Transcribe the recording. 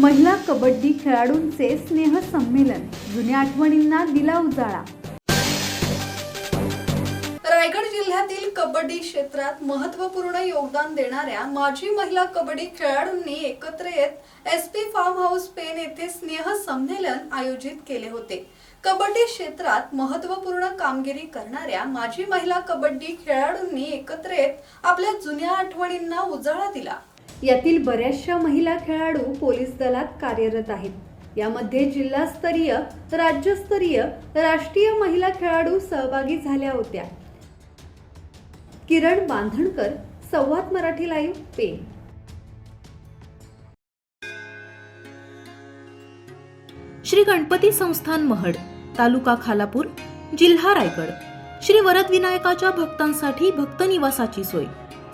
महिला कबड्डी खेळाडूंचे स्नेहसंमेलन जुन्या आठवणींना दिला उजाळा. रायगड जिल्ह्यातील कबड्डी क्षेत्रात महत्त्वपूर्ण योगदान देणाऱ्या माजी महिला कबड्डी खेळाडूंनी एकत्र येत S P farm house Pen येथे स्नेह संमेलन आयोजित केले होते. कबड्डी क्षेत्रात महत्त्वपूर्ण कामगिरी करणाऱ्या माजी महिला कबड्डी खेळाडूंनी एकत्र येत आपल्या जुन्या आठवणींना उजाळा दिला. यातील बऱ्याचशा महिला खेळाडू पोलीस दलात कार्यरत आहेत. यामध्ये जिल्हास्तरीय राज्यस्तरीय राष्ट्रीय महिला खेळाडू सहभागी झाल्या होत्या. किरण बांधणकर संवाद मराठी लाईव्ह पेन श्री गणपती संस्थान महड तालुका खालापूर जिल्हा रायगड. श्री वरदविनायकाच्या भक्तांसाठी भक्त निवासाची सोय.